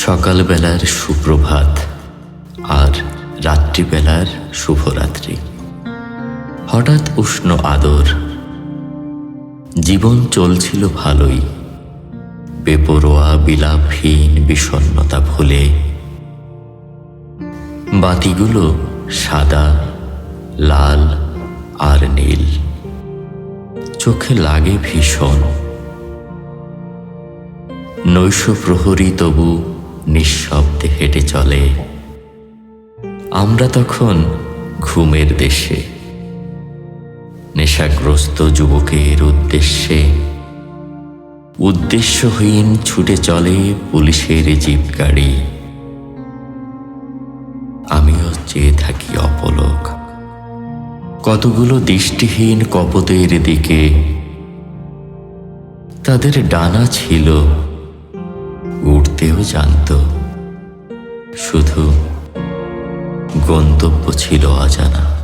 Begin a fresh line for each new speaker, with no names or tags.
সকালবেলার সুপ্রভাত আর রাত্রিবেলার শুভরাত্রি। হঠাৎ উষ্ণ আদর। জীবন চলছিল ভালোই। বেপরোয়া, বিলাপহীন বিষণ্নতা ভুলে। বাতিগুলো সাদা, লাল আর নীল। চোখে লাগে ভীষণ। নৈশ প্রহরী তবু নিঃশব্দে হেঁটে চলে। আমরা তখন ঘুমের দেশে। নেশাগ্রস্ত যুবকের উদ্দেশ্যে। উদ্দেশ্যহীন ছুটে চলে পুলিশের জিপ গাড়ি। আমিও চেয়ে থাকি অপলক। কতগুলো দৃষ্টিহীন কপতের দিকে। তাদের ডানা ছিল উড়তেও জানত। শুধু গন্তব্য ছিল অজানা।